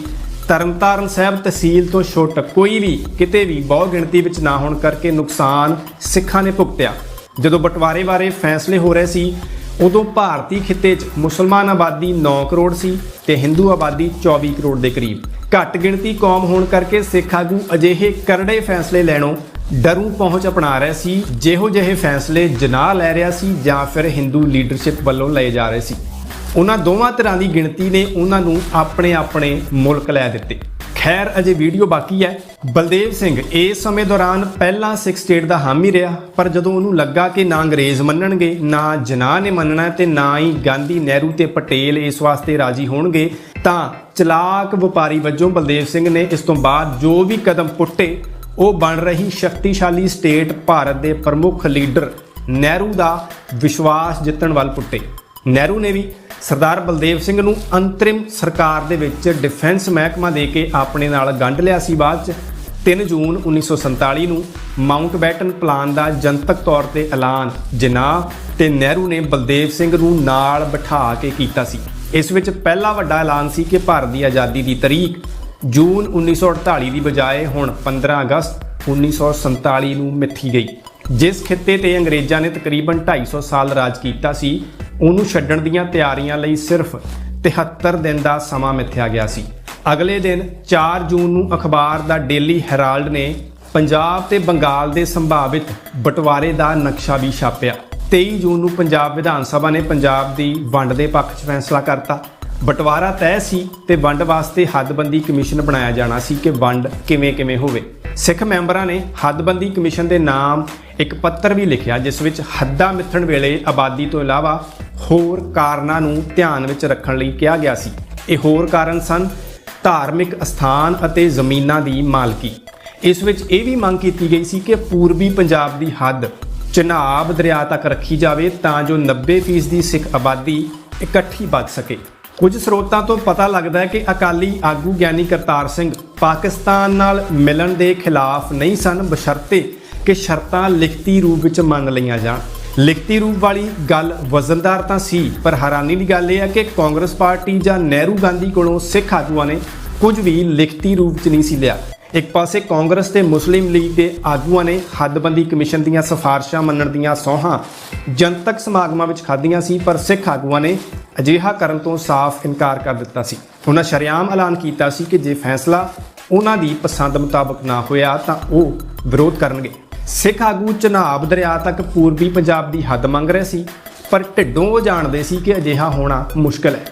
ਤਰਨਤਾਰਨ ਸਾਹਿਬ ਤਹਿਸੀਲ ਤੋਂ ਛੁੱਟ ਕੋਈ ਵੀ ਕਿਤੇ ਵੀ ਬਹੁ ਗਿਣਤੀ ਵਿੱਚ ਨਾ ਹੋਣ ਕਰਕੇ ਨੁਕਸਾਨ ਸਿੱਖਾਂ ਨੇ ਭੁਗਤਿਆ। ਜਦੋਂ ਬਟਵਾਰੇ ਬਾਰੇ ਫੈਸਲੇ ਹੋ ਰਹੇ ਸੀ, ਉਦੋਂ ਭਾਰਤੀ ਖਿੱਤੇ 'ਚ ਮੁਸਲਮਾਨ ਆਬਾਦੀ 9 ਕਰੋੜ ਸੀ ਤੇ ਹਿੰਦੂ ਆਬਾਦੀ 24 ਕਰੋੜ ਦੇ ਕਰੀਬ। ਘੱਟ ਗਿਣਤੀ ਕੌਮ ਹੋਣ ਕਰਕੇ ਸਿੱਖ ਆਗੂ ਅਜਿਹੇ ਕਰੜੇ ਫੈਸਲੇ ਲੈਣੋਂ ਡਰੂ ਪਹੁੰਚ ਅਪਣਾ ਰਿਹਾ ਸੀ, ਜਿਹੋ ਜਿਹੇ ਫੈਸਲੇ ਜਨਾਹ ਲੈ ਰਿਹਾ ਸੀ ਜਾਂ ਫਿਰ ਹਿੰਦੂ ਲੀਡਰਸ਼ਿਪ ਵੱਲੋਂ ਲਏ ਜਾ ਰਹੇ ਸੀ। ਉਹਨਾਂ ਦੋਵਾਂ ਤਰ੍ਹਾਂ ਦੀ ਗਿਣਤੀ ਨੇ ਉਹਨਾਂ ਨੂੰ ਆਪਣੇ ਆਪਣੇ ਮੁਲਕ ਲੈ ਦਿੱਤੇ। ਖੈਰ, ਅਜੇ ਵੀਡੀਓ ਬਾਕੀ ਹੈ। ਬਲਦੇਵ ਸਿੰਘ, ਇਸ ਸਮੇਂ ਦੌਰਾਨ ਪਹਿਲਾਂ ਸਿੱਖ ਸਟੇਟ ਦਾ ਹਾਮੀ ਰਿਹਾ, ਪਰ ਜਦੋਂ ਉਹਨੂੰ ਲੱਗਾ ਕਿ ਨਾ ਅੰਗਰੇਜ਼ ਮੰਨਣਗੇ, ਨਾ ਜਨਾਹ ਨੇ ਮੰਨਣਾ ਤੇ ਨਾ ਹੀ ਗਾਂਧੀ ਨਹਿਰੂ ਤੇ ਪਟੇਲ ਇਸ ਵਾਸਤੇ ਰਾਜੀ ਹੋਣਗੇ, ਤਾਂ ਚਲਾਕ ਵਪਾਰੀ ਵਜੋਂ ਬਲਦੇਵ ਸਿੰਘ ਨੇ ਇਸ ਤੋਂ ਬਾਅਦ ਜੋ ਵੀ ਕਦਮ ਪੁੱਟੇ, ਉਹ ਬਣ ਰਹੀ ਸ਼ਕਤੀਸ਼ਾਲੀ ਸਟੇਟ ਭਾਰਤ ਦੇ ਪ੍ਰਮੁੱਖ ਲੀਡਰ ਨਹਿਰੂ ਦਾ ਵਿਸ਼ਵਾਸ ਜਿੱਤਣ ਵੱਲ ਪੁੱਟੇ। ਨਹਿਰੂ ਨੇ ਵੀ ਸਰਦਾਰ ਬਲਦੇਵ ਸਿੰਘ ਨੂੰ ਅੰਤਰਿਮ ਸਰਕਾਰ ਦੇ ਵਿੱਚ ਡਿਫੈਂਸ ਮਹਿਕਮਾ ਦੇ ਕੇ ਆਪਣੇ ਨਾਲ ਗੰਢ ਲਿਆ ਸੀ ਬਾਅਦ ਚ। 3 ਜੂਨ 1947 ਨੂੰ ਮਾਊਂਟ ਬੈਟਨ ਪਲਾਨ ਦਾ ਜਨਤਕ ਤੌਰ ਤੇ ਐਲਾਨ ਜਨਾਹ ਤੇ ਨਹਿਰੂ ਨੇ ਬਲਦੇਵ ਸਿੰਘ ਨੂੰ ਨਾਲ ਬਿਠਾ ਕੇ ਕੀਤਾ ਸੀ। ਇਸ ਵਿੱਚ ਪਹਿਲਾ ਵੱਡਾ ਐਲਾਨ ਸੀ ਕਿ ਭਾਰਤ ਦੀ ਆਜ਼ਾਦੀ ਦੀ ਤਾਰੀਖ ਜੂਨ 1948 ਦੀ ਬਜਾਏ ਹੁਣ 15 ਅਗਸਤ 1947 ਨੂੰ ਮਿੱਥੀ ਗਈ। ਜਿਸ ਖਿੱਤੇ ਤੇ ਅੰਗਰੇਜ਼ਾਂ ਨੇ ਤਕਰੀਬਨ 250 ਸਾਲ ਰਾਜ ਕੀਤਾ ਸੀ, ਉਹਨੂੰ ਛੱਡਣ ਦੀਆਂ ਤਿਆਰੀਆਂ ਲਈ ਸਿਰਫ 73 ਦਿਨ ਦਾ ਸਮਾਂ ਮਿੱਥਿਆ ਗਿਆ ਸੀ। ਅਗਲੇ ਦਿਨ 4 ਜੂਨ ਨੂੰ ਅਖਬਾਰ ਦਾ ਡੇਲੀ ਹੈਰਾਲਡ ਨੇ ਪੰਜਾਬ ਤੇ ਬੰਗਾਲ ਦੇ ਸੰਭਾਵਿਤ ਬਟਵਾਰੇ ਦਾ ਨਕਸ਼ਾ ਵੀ ਛਾਪਿਆ। 23 ਜੂਨ ਨੂੰ ਪੰਜਾਬ ਵਿਧਾਨ ਸਭਾ ਨੇ ਪੰਜਾਬ ਦੀ ਵੰਡ ਦੇ ਪੱਖ 'ਚ ਫੈਸਲਾ ਕਰਤਾ। ਬਟਵਾਰਾ ਤੈਅ ਸੀ ਤੇ ਵੰਡ ਵਾਸਤੇ ਹੱਦਬੰਦੀ ਕਮਿਸ਼ਨ ਬਣਾਇਆ ਜਾਣਾ ਸੀ ਕਿ ਵੰਡ ਕਿਵੇਂ ਕਿਵੇਂ ਹੋਵੇ। ਸਿੱਖ ਮੈਂਬਰਾਂ ਨੇ ਹੱਦਬੰਦੀ ਕਮਿਸ਼ਨ ਦੇ ਨਾਮ ਇੱਕ ਪੱਤਰ ਵੀ ਲਿਖਿਆ, ਜਿਸ ਵਿੱਚ ਹੱਦਾਂ ਮਿੱਥਣ ਵੇਲੇ ਆਬਾਦੀ ਤੋਂ ਇਲਾਵਾ ਹੋਰ ਕਾਰਨਾਂ ਨੂੰ ਧਿਆਨ ਵਿੱਚ ਰੱਖਣ ਲਈ ਕਿਹਾ ਗਿਆ ਸੀ। ਇਹ ਹੋਰ ਕਾਰਨ ਸਨ ਧਾਰਮਿਕ ਅਸਥਾਨ ਅਤੇ ਜ਼ਮੀਨਾਂ ਦੀ ਮਾਲਕੀ। ਇਸ ਵਿੱਚ ਇਹ ਵੀ ਮੰਗ ਕੀਤੀ ਗਈ ਸੀ ਕਿ ਪੂਰਬੀ ਪੰਜਾਬ ਦੀ ਹੱਦ ਚਨਾਬ ਦਰਿਆ ਤੱਕ ਰੱਖੀ ਜਾਵੇ ਤਾਂ ਜੋ 90% ਦੀ ਸਿੱਖ ਆਬਾਦੀ ਇਕੱਠੀ ਵੱਧ ਸਕੇ। ਕੁਝ ਸਰੋਤਾਂ ਤੋਂ ਪਤਾ ਲੱਗਦਾ ਹੈ ਕਿ ਅਕਾਲੀ ਆਗੂ ਗਿਆਨੀ ਕਰਤਾਰ ਸਿੰਘ ਪਾਕਿਸਤਾਨ ਨਾਲ ਮਿਲਣ ਦੇ ਖਿਲਾਫ ਨਹੀਂ ਸਨ, ਬਸ਼ਰਤੇ ਕਿ ਸ਼ਰਤਾਂ ਲਿਖਤੀ ਰੂਪ ਵਿੱਚ ਮੰਨ ਲਈਆਂ ਜਾਣ। ਲਿਖਤੀ ਰੂਪ ਵਾਲੀ ਗੱਲ ਵਜ਼ਨਦਾਰ ਤਾਂ ਸੀ, ਪਰ ਹੈਰਾਨੀ ਦੀ ਗੱਲ ਇਹ ਹੈ ਕਿ ਕਾਂਗਰਸ ਪਾਰਟੀ ਜਾਂ ਨਹਿਰੂ ਗਾਂਧੀ ਕੋਲੋਂ ਸਿੱਖ ਆਗੂਆਂ ਨੇ ਕੁਝ ਵੀ ਲਿਖਤੀ ਰੂਪ 'ਚ ਨਹੀਂ ਸੀ ਲਿਆ। ਇੱਕ ਪਾਸੇ ਕਾਂਗਰਸ ਤੇ ਮੁਸਲਿਮ ਲੀਗ ਦੇ ਆਗੂਆਂ ਨੇ ਹੱਦਬੰਦੀ ਕਮਿਸ਼ਨ ਦੀਆਂ ਸਿਫਾਰਸ਼ਾਂ ਮੰਨਣ ਦੀਆਂ ਸੌਹਾਂ ਜਨਤਕ ਸਮਾਗਮਾਂ ਵਿੱਚ ਖਾਧੀਆਂ ਸੀ, ਪਰ ਸਿੱਖ ਆਗੂਆਂ ਨੇ ਅਜਿਹਾ ਕਰਨ ਤੋਂ ਸਾਫ਼ ਇਨਕਾਰ ਕਰ ਦਿੱਤਾ ਸੀ। ਉਹਨਾਂ ਸ਼ਰੇਆਮ ਐਲਾਨ ਕੀਤਾ ਸੀ ਕਿ ਜੇ ਫੈਸਲਾ ਉਹਨਾਂ ਦੀ ਪਸੰਦ ਮੁਤਾਬਕ ਨਾ ਹੋਇਆ ਤਾਂ ਉਹ ਵਿਰੋਧ ਕਰਨਗੇ। ਸਿੱਖ ਆਗੂ ਚਨਾਬ ਦਰਿਆ ਤੱਕ ਪੂਰਬੀ ਪੰਜਾਬ ਦੀ ਹੱਦ ਮੰਗ ਰਹੇ ਸੀ, ਪਰ ਢਿੱਡੋਂ ਉਹ ਜਾਣਦੇ ਸੀ ਕਿ ਅਜਿਹਾ ਹੋਣਾ ਮੁਸ਼ਕਲ ਹੈ।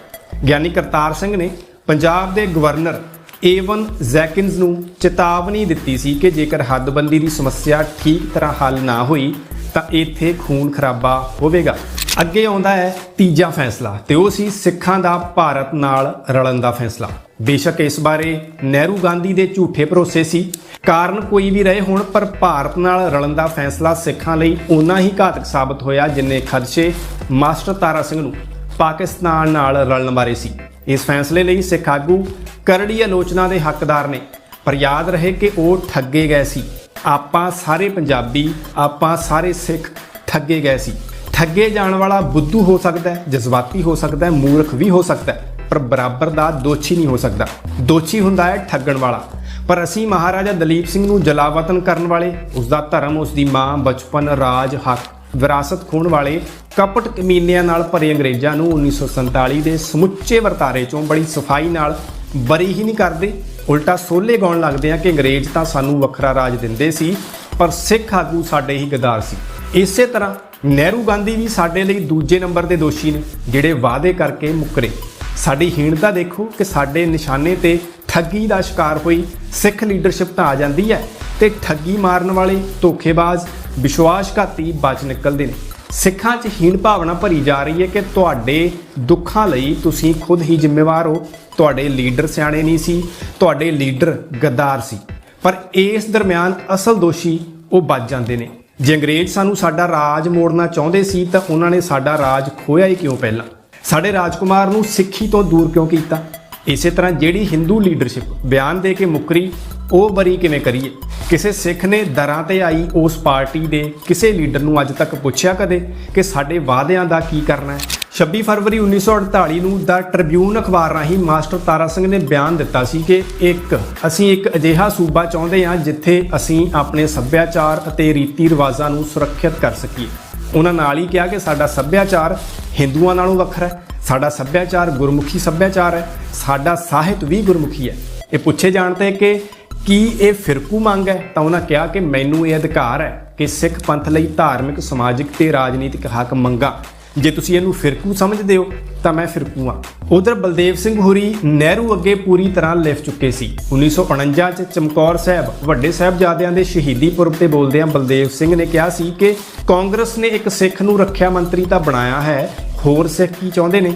ਗਿਆਨੀ ਕਰਤਾਰ ਸਿੰਘ ਨੇ ਪੰਜਾਬ ਦੇ ਗਵਰਨਰ ਏਵਨ ਜ਼ੈਕਿਨਸ ਨੂੰ ਚੇਤਾਵਨੀ ਦਿੱਤੀ ਸੀ ਕਿ ਜੇਕਰ ਹੱਦਬੰਦੀ ਦੀ ਸਮੱਸਿਆ ਠੀਕ ਤਰ੍ਹਾਂ ਹੱਲ ਨਾ ਹੋਈ, ਤਾਂ ਇੱਥੇ ਖੂਨ ਖਰਾਬਾ ਹੋਵੇਗਾ। ਅੱਗੇ ਆਉਂਦਾ ਹੈ ਤੀਜਾ ਫੈਸਲਾ ਤੇ ਉਹ ਸੀ ਸਿੱਖਾਂ ਦਾ ਭਾਰਤ ਨਾਲ ਰਲਣ ਦਾ ਫੈਸਲਾ। ਬੇਸ਼ੱਕ ਇਸ ਬਾਰੇ ਨਹਿਰੂ ਗਾਂਧੀ ਦੇ ਝੂਠੇ ਭਰੋਸੇ ਸੀ। ਕਾਰਨ ਕੋਈ ਵੀ ਰਹੇ ਹੁਣ, ਪਰ ਭਾਰਤ ਨਾਲ ਰਲਣ ਦਾ ਫੈਸਲਾ ਸਿੱਖਾਂ ਲਈ ਉਨਾ ਹੀ ਘਾਤਕ ਸਾਬਤ ਹੋਇਆ ਜਿੰਨੇ ਖਦਸ਼ੇ ਮਾਸਟਰ ਤਾਰਾ ਸਿੰਘ ਨੂੰ ਪਾਕਿਸਤਾਨ ਨਾਲ ਰਲਣ ਬਾਰੇ ਸੀ। ਇਸ ਫੈਸਲੇ ਲਈ ਸਿੱਖ ਆਗੂ ਕਰੜੀ ਆਲੋਚਨਾ ਦੇ ਹੱਕਦਾਰ ਨੇ। ਪਰ ਯਾਦ ਰਹੇ ਕਿ ਉਹ ਠੱਗੇ ਗਏ ਸੀ। ਆਪਾਂ ਸਾਰੇ ਪੰਜਾਬੀ, ਆਪਾਂ ਸਾਰੇ ਸਿੱਖ ਠੱਗੇ ਗਏ ਸੀ। ਠੱਗੇ ਜਾਣ ਵਾਲਾ ਬੁੱਧੂ ਹੋ ਸਕਦਾ ਹੈ, ਜਜ਼ਬਾਤੀ ਹੋ ਸਕਦਾ ਹੈ, ਮੂਰਖ ਵੀ ਹੋ ਸਕਦਾ ਹੈ, ਪਰ ਬਰਾਬਰ ਦਾ ਦੋਸ਼ੀ ਨਹੀਂ ਹੋ ਸਕਦਾ। ਦੋਸ਼ੀ ਹੁੰਦਾ ਹੈ ਠੱਗਣ ਵਾਲਾ। ਪਰ ਅਸੀਂ ਮਹਾਰਾਜਾ ਦਲੀਪ ਸਿੰਘ ਨੂੰ ਜਲਾਵਤਨ ਕਰਨ ਵਾਲੇ ਉਸ ਦਾ ਧਰਮ ਉਸ ਦੀ ਮਾਂ, ਬਚਪਨ, ਰਾਜ, ਹੱਕ, ਵਿਰਾਸਤ ਖੋਣ ਵਾਲੇ ਕਪਟ ਕਮੀਨਿਆਂ ਨਾਲ ਭਰੇ ਅੰਗਰੇਜ਼ਾਂ ਨੂੰ 1947 ਦੇ ਸਮੁੱਚੇ ਵਰਤਾਰੇ ਚੋਂ ਬੜੀ ਸਫ਼ਾਈ ਨਾਲ ਬਰੀ ਹੀ ਨਹੀਂ ਕਰਦੇ। ਉਲਟਾ ਸੋਲੇ ਗਾਉਣ ਲੱਗਦੇ ਆ ਕਿ ਅੰਗਰੇਜ਼ ਤਾਂ ਸਾਨੂੰ ਵੱਖਰਾ ਰਾਜ ਦਿੰਦੇ ਸੀ, ਪਰ ਸਿੱਖ ਆਗੂ ਸਾਡੇ ਹੀ ਗਦਾਰ ਸੀ। ਇਸੇ ਤਰ੍ਹਾਂ ਨਹਿਰੂ ਗਾਂਧੀ ਵੀ ਸਾਡੇ ਲਈ ਦੂਜੇ ਨੰਬਰ ਦੇ ਦੋਸ਼ੀ ਨੇ, ਜਿਹੜੇ ਵਾਅਦੇ ਕਰਕੇ ਮੁੱਕਰੇ। ਸਾਡੀ ਹੀਣਤਾ ਦੇਖੋ ਕਿ ਸਾਡੇ ਨਿਸ਼ਾਨੇ ਤੇ ਠੱਗੀ ਦਾ ਸ਼ਿਕਾਰ ਹੋਈ ਸਿੱਖ ਲੀਡਰਸ਼ਿਪ ਤਾਂ ਆ ਜਾਂਦੀ ਹੈ ਤੇ ਠੱਗੀ ਮਾਰਨ ਵਾਲੇ ਧੋਖੇਬਾਜ਼, ਵਿਸ਼ਵਾਸਘਾਤੀ ਬਚ ਨਿਕਲਦੇ ਨੇ। ਸਿੱਖਾਂ 'ਚ ਹੀਣ ਭਾਵਨਾ ਭਰੀ ਜਾ ਰਹੀ ਹੈ ਕਿ ਤੁਹਾਡੇ ਦੁੱਖਾਂ ਲਈ ਤੁਸੀਂ ਖੁਦ ਹੀ ਜ਼ਿੰਮੇਵਾਰ ਹੋ। ਤੁਹਾਡੇ ਲੀਡਰ ਸਿਆਣੇ ਨਹੀਂ ਸੀ, ਤੁਹਾਡੇ ਲੀਡਰ ਗੱਦਾਰ ਸੀ। ਪਰ ਇਸ ਦਰਮਿਆਨ ਅਸਲ ਦੋਸ਼ੀ ਉਹ ਬਚ ਜਾਂਦੇ ਨੇ। ਜੇ ਅੰਗਰੇਜ਼ ਸਾਨੂੰ ਸਾਡਾ ਰਾਜ ਮੋੜਨਾ ਚਾਹੁੰਦੇ ਸੀ ਤਾਂ ਉਹਨਾਂ ਨੇ ਸਾਡਾ ਰਾਜ ਖੋਇਆ ਹੀ ਕਿਉਂ ਪਹਿਲਾਂ? ਸਾਡੇ ਰਾਜਕੁਮਾਰ ਨੂੰ ਸਿੱਖੀ ਤੋਂ ਦੂਰ ਕਿਉਂ ਕੀਤਾ? ਇਸੇ ਤਰ੍ਹਾਂ ਜਿਹੜੀ ਹਿੰਦੂ ਲੀਡਰਸ਼ਿਪ ਬਿਆਨ ਦੇ ਕੇ ਮੁਕਰੀ ਉਹ ਬਰੀ ਕਿਵੇਂ ਕਰੀਏ? ਕਿਸੇ ਸਿੱਖ ਨੇ ਦਰਾਂ ਤੇ ਆਈ ਉਸ ਪਾਰਟੀ ਦੇ, ਕਿਸੇ ਲੀਡਰ ਨੂੰ ਅੱਜ ਤੱਕ ਪੁੱਛਿਆ ਕਦੇ ਕਿ ਸਾਡੇ ਵਾਅਦਿਆਂ ਦਾ ਕੀ ਕਰਨਾ ਹੈ? 26 ਫਰਵਰੀ 1948 ਨੂੰ ਦਾ ਟ੍ਰਿਬਿਊਨ ਅਖਬਾਰ ਰਾਹੀਂ ਮਾਸਟਰ ਤਾਰਾ ਸਿੰਘ ਨੇ ਬਿਆਨ ਦਿੱਤਾ ਸੀ ਕਿ ਇੱਕ, ਅਸੀਂ ਇੱਕ ਅਜਿਹਾ ਸੂਬਾ ਚਾਹੁੰਦੇ ਹਾਂ ਜਿੱਥੇ ਅਸੀਂ ਆਪਣੇ ਸੱਭਿਆਚਾਰ ਅਤੇ ਰੀਤੀ ਰਿਵਾਜਾਂ ਨੂੰ ਸੁਰੱਖਿਅਤ ਕਰ ਸਕੀਏ। ਉਹਨਾਂ ਨਾਲ ਹੀ ਕਿਹਾ ਕਿ ਸਾਡਾ ਸੱਭਿਆਚਾਰ ਹਿੰਦੂਆਂ ਨਾਲੋਂ ਵੱਖਰਾ ਹੈ, ਸਾਡਾ ਸੱਭਿਆਚਾਰ ਗੁਰਮੁਖੀ ਸੱਭਿਆਚਾਰ ਹੈ, ਸਾਡਾ ਸਾਹਿਤ ਵੀ ਗੁਰਮੁਖੀ ਹੈ। ਇਹ ਪੁੱਛੇ ਜਾਣ ਤੇ ਕਿ ਕੀ ਇਹ ਫਿਰਕੂ ਮੰਗ ਹੈ? ਤਾਂ ਉਹਨਾਂ ਕਿਹਾ ਕਿ ਮੈਨੂੰ ਇਹ ਅਧਿਕਾਰ ਹੈ ਕਿ ਸਿੱਖ ਪੰਥ ਲਈ ਧਾਰਮਿਕ, ਸਮਾਜਿਕ ਤੇ ਰਾਜਨੀਤਿਕ ਹੱਕ ਮੰਗਾ। ਜੇ ਤੁਸੀਂ ਇਹਨੂੰ ਫਿਰਕੂ ਸਮਝਦੇ ਹੋ, ਤਾਂ ਮੈਂ ਫਿਰਕੂ ਹਾਂ। ਉਧਰ ਬਲਦੇਵ ਸਿੰਘ ਹੁਰੀ ਨਹਿਰੂ ਅੱਗੇ ਪੂਰੀ ਤਰ੍ਹਾਂ ਲਿਖ ਚੁੱਕੇ ਸੀ। 1949 ਚ ਚਮਕੌਰ ਸਾਹਿਬ, ਵੱਡੇ ਸਾਹਿਬਜ਼ਾਦਿਆਂ ਦੇ ਸ਼ਹੀਦੀ ਪੁਰਬ ਤੇ ਬੋਲਦਿਆਂ ਬਲਦੇਵ ਸਿੰਘ ਨੇ ਕਿਹਾ ਸੀ ਕਿ ਕਾਂਗਰਸ ਨੇ ਇੱਕ ਸਿੱਖ ਨੂੰ ਰੱਖਿਆ ਮੰਤਰੀ ਤਾਂ ਬਣਾਇਆ ਹੈ, ਹੋਰ ਸਿੱਖ ਕੀ ਚਾਹੁੰਦੇ ਨੇ?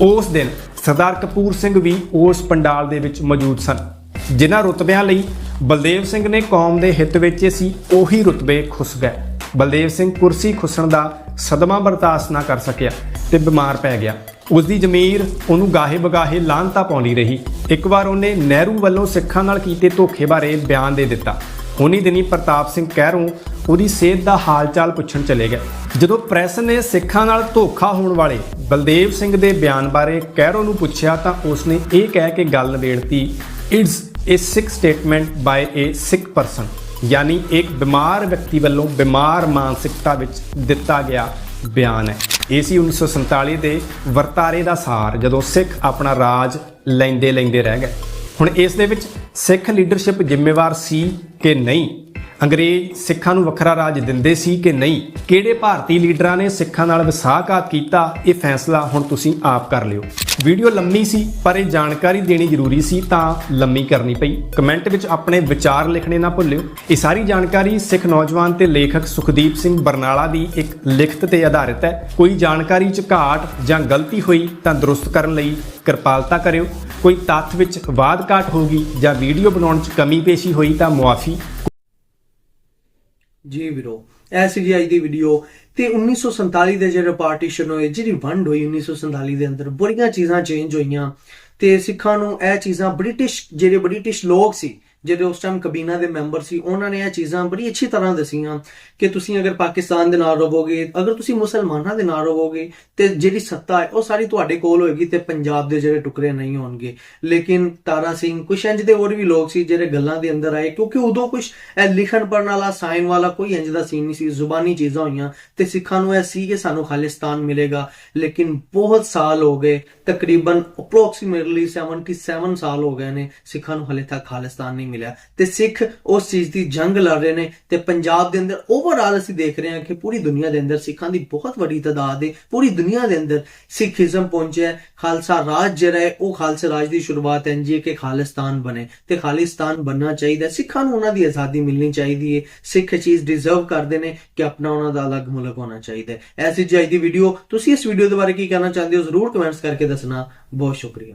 ਉਸ ਦਿਨ ਸਰਦਾਰ ਕਪੂਰ ਸਿੰਘ ਵੀ ਉਸ ਪੰਡਾਲ ਦੇ ਵਿੱਚ ਮੌਜੂਦ ਸਨ। ਜਿਨ੍ਹਾਂ ਰੁਤਬਿਆਂ ਲਈ ਬਲਦੇਵ ਸਿੰਘ ਨੇ ਕੌਮ ਦੇ ਹਿੱਤ ਵਿੱਚ ਸੀ, ਉਹੀ ਰੁਤਬੇ ਖੁੱਸ ਗਏ। ਬਲਦੇਵ ਸਿੰਘ ਕੁਰਸੀ ਖੁੱਸਣ ਦਾ ਸਦਮਾ ਬਰਦਾਸ਼ਤ ਨਾ ਕਰ ਸਕਿਆ ਤੇ ਬਿਮਾਰ ਪੈ ਗਿਆ। ਉਸ ਦੀ ਜ਼ਮੀਰ, ਉਹਨੂੰ ਗਾਹੇ ਬਗਾਹੇ ਲਾਂਤਾ ਪਾਉਂਦੀ ਰਹੀ। ਇੱਕ ਵਾਰ ਉਹਨੇ ਨਹਿਰੂ ਵੱਲੋਂ ਸਿੱਖਾਂ ਨਾਲ ਕੀਤੇ ਧੋਖੇ ਬਾਰੇ ਬਿਆਨ ਦੇ ਦਿੱਤਾ। ਉਨੀ ਦਿਨੀ ਪ੍ਰਤਾਪ ਸਿੰਘ ਕਹਿਰੋਂ ਉਹਦੀ ਸਿਹਤ ਦਾ ਹਾਲ-ਚਾਲ ਪੁੱਛਣ ਚਲੇ ਗਏ। ਜਦੋਂ ਪ੍ਰੈਸ ਨੇ ਸਿੱਖਾਂ ਨਾਲ ਧੋਖਾ ਹੋਣ ਵਾਲੇ ਬਲਦੇਵ ਸਿੰਘ ਦੇ ਬਿਆਨ ਬਾਰੇ ਕਹਿਰੋਂ ਨੂੰ ਪੁੱਛਿਆ ਤਾਂ ਉਸਨੇ ਇਹ ਕਹਿ ਕੇ ਗੱਲ ਨਿਬੇੜਤੀ it's a sick statement by a sick person, ਯਾਨੀ ਇੱਕ ਬਿਮਾਰ ਵਿਅਕਤੀ ਵੱਲੋਂ ਬਿਮਾਰ ਮਾਨਸਿਕਤਾ ਵਿੱਚ ਦਿੱਤਾ ਗਿਆ ਬਿਆਨ ਹੈ। ਇਹ ਸੀ 1947 ਦੇ ਵਰਤਾਰੇ ਦਾ ਸਾਰ, ਜਦੋਂ ਸਿੱਖ ਆਪਣਾ ਰਾਜ ਲੈਂਦੇ ਲੈਂਦੇ ਰਹਿ ਗਏ। ਹੁਣ ਇਸ ਦੇ ਵਿੱਚ ਸਿੱਖ ਲੀਡਰਸ਼ਿਪ ਜ਼ਿੰਮੇਵਾਰ ਸੀ ਕਿ ਨਹੀਂ? ਅੰਗਰੇਜ਼ ਸਿੱਖਾਂ ਨੂੰ ਵੱਖਰਾ ਰਾਜ ਦਿੰਦੇ ਸੀ ਕਿ ਨਹੀਂ? ਕਿਹੜੇ ਭਾਰਤੀ ਲੀਡਰਾਂ ਨੇ ਸਿੱਖਾਂ ਨਾਲ ਵਿਸਾਹਘਾਤ ਕੀਤਾ? ਇਹ ਫੈਸਲਾ ਹੁਣ ਤੁਸੀਂ ਆਪ ਕਰ ਲਿਓ। ਵੀਡੀਓ ਲੰਮੀ ਸੀ, ਪਰ ਇਹ ਜਾਣਕਾਰੀ ਦੇਣੀ ਜ਼ਰੂਰੀ ਸੀ ਤਾਂ ਲੰਮੀ ਕਰਨੀ ਪਈ। ਕਮੈਂਟ ਵਿੱਚ ਆਪਣੇ ਵਿਚਾਰ ਲਿਖਣੇ ਨਾ ਭੁੱਲਿਓ। ਇਹ ਸਾਰੀ ਜਾਣਕਾਰੀ ਸਿੱਖ ਨੌਜਵਾਨ ਤੇ ਲੇਖਕ ਸੁਖਦੀਪ ਸਿੰਘ ਬਰਨਾਲਾ ਦੀ ਇੱਕ ਲਿਖਤ ਤੇ ਆਧਾਰਿਤ ਹੈ। ਕੋਈ ਜਾਣਕਾਰੀ 'ਚ ਘਾਟ ਜਾਂ ਗਲਤੀ ਹੋਈ ਤਾਂ ਦਰੁਸਤ ਕਰਨ ਲਈ ਕਿਰਪਾਲਤਾ ਕਰਿਓ। ਕੋਈ ਤੱਥ ਵਿੱਚ ਵਾਧ ਘਾਟ ਹੋਗੀ ਜਾਂ ਵੀਡੀਓ ਬਣਾਉਣ 'ਚ ਕਮੀ ਪੇਸ਼ੀ ਹੋਈ ਤਾਂ ਮੁਆਫੀ ਜੀ ਵੀਰੋ, ਇਹ ਸੀਗੀ ਅੱਜ ਦੀ ਵੀਡੀਓ ਤੇ 1947 ਦੇ ਜਿਹੜੇ ਪਾਰਟੀਸ਼ਨ ਹੋਏ, ਜਿਹੜੀ ਵੰਡ ਹੋਈ 1947 ਦੇ ਅੰਦਰ, ਬੜੀਆਂ ਚੀਜ਼ਾਂ ਚੇਂਜ ਹੋਈਆਂ ਤੇ ਸਿੱਖਾਂ ਨੂੰ ਇਹ ਚੀਜ਼ਾਂ ਬ੍ਰਿਟਿਸ਼ ਜਿਹੜੇ ਬ੍ਰਿਟਿਸ਼ ਲੋਕ ਸੀ ਜਿਹੜੇ ਉਸ ਟਾਈਮ ਕਬੀਨਾ ਦੇ ਮੈਂਬਰ ਸੀ, ਉਹਨਾਂ ਨੇ ਇਹ ਚੀਜ਼ਾਂ ਬੜੀ ਅੱਛੀ ਤਰ੍ਹਾਂ ਦਸੀਆਂ ਕਿ ਤੁਸੀਂ ਅਗਰ ਪਾਕਿਸਤਾਨ ਦੇ ਨਾਲ ਰਹੋਗੇ, ਅਗਰ ਤੁਸੀਂ ਮੁਸਲਮਾਨਾਂ ਦੇ ਨਾਲ ਰਹੋਗੇ, ਤੇ ਜਿਹੜੀ ਸੱਤਾ ਹੈ, ਉਹ ਸਾਰੀ ਤੁਹਾਡੇ ਕੋਲ ਹੋਏਗੀ ਤੇ ਪੰਜਾਬ ਦੇ ਜਿਹੜੇ ਟੁਕੜੇ ਨਹੀਂ ਹੋਣਗੇ। ਲੇਕਿਨ ਤਾਰਾ ਸਿੰਘ, ਕੁਛ ਇੰਜ ਦੇ ਹੋਰ ਵੀ ਲੋਕ ਸੀ ਜਿਹੜੇ ਗੱਲਾਂ ਦੇ ਅੰਦਰ ਆਏ, ਕਿਉਂਕਿ ਉਦੋਂ ਕੁਛ ਇਹ ਲਿਖਣ ਪੜਨ ਵਾਲਾ, ਸਾਈਨ ਵਾਲਾ ਕੋਈ ਇੰਜ ਦਾ ਸੀਨ ਨਹੀਂ ਸੀ, ਜ਼ੁਬਾਨੀ ਚੀਜ਼ਾਂ ਹੋਈਆਂ ਤੇ ਸਿੱਖਾਂ ਨੂੰ ਇਹ ਸੀ ਕਿ ਸਾਨੂੰ ਖਾਲਿਸਤਾਨ ਮਿਲੇਗਾ। ਲੇਕਿਨ ਬਹੁਤ ਸਾਲ ਹੋ ਗਏ, ਤਕਰੀਬਨ ਅਪਰੋਕਸੀਮੇਟਲੀ 77 ਸਾਲ ਹੋ ਗਏ ਨੇ ਸਿੱਖਾਂ ਨੂੰ ਹਲੇ ਤੱਕ ਖਾਲਿਸਤਾਨ ਨਹੀਂ ਮਿਲਿਆ ਤੇ ਸਿੱਖ ਉਸ ਚੀਜ਼ ਦੀ ਜੰਗ ਲੜ ਰਹੇ ਨੇ ਤੇ ਪੰਜਾਬ ਦੇ ਅੰਦਰ ਓਵਰਆਲ ਅਸੀਂ ਦੇਖ ਰਹੇ ਹਾਂ ਕਿ ਪੂਰੀ ਦੁਨੀਆ ਦੇ ਅੰਦਰ ਸਿੱਖਾਂ ਦੀ ਬਹੁਤ ਵੱਡੀ ਤਾਦਾਦ ਹੈ ਪੂਰੀ ਦੁਨੀਆ ਦੇ ਅੰਦਰ ਸਿੱਖੀਜ਼ਮ ਪਹੁੰਚਿਆ ਖਾਲਸਾ ਰਾਜ ਜਿਹੜਾ ਹੈ ਉਹ ਖਾਲਸਾ ਰਾਜ ਦੀ ਸ਼ੁਰੂਆਤ ਇੰਜੀ ਹੈ ਕਿ ਖਾਲਿਸਤਾਨ ਬਣੇ ਤੇ ਖਾਲਿਸਤਾਨ ਬਣਨਾ ਚਾਹੀਦਾ ਸਿੱਖਾਂ ਨੂੰ ਉਹਨਾਂ ਦੀ ਆਜ਼ਾਦੀ ਮਿਲਣੀ ਚਾਹੀਦੀ ਹੈ ਸਿੱਖ ਇਹ ਚੀਜ਼ ਡਿਜ਼ਰਵ ਕਰਦੇ ਨੇ ਕਿ ਆਪਣਾ ਉਹਨਾਂ ਦਾ ਅਲੱਗ ਮੁਲਕ ਹੋਣਾ ਚਾਹੀਦਾ ਹੈ। ਐਸੀ ਜੀ ਅੱਜ ਦੀ ਵੀਡੀਓ ਤੁਸੀਂ ਇਸ ਵੀਡੀਓ ਦੇ ਬਾਰੇ ਕੀ ਕਹਿਣਾ ਚਾਹੁੰਦੇ ਹੋ ਜ਼ਰੂਰ ਕਮੈਂਟਸ ਕਰਕੇ ਦੱਸਣਾ, ਬਹੁਤ ਸ਼ੁਕਰੀਆ।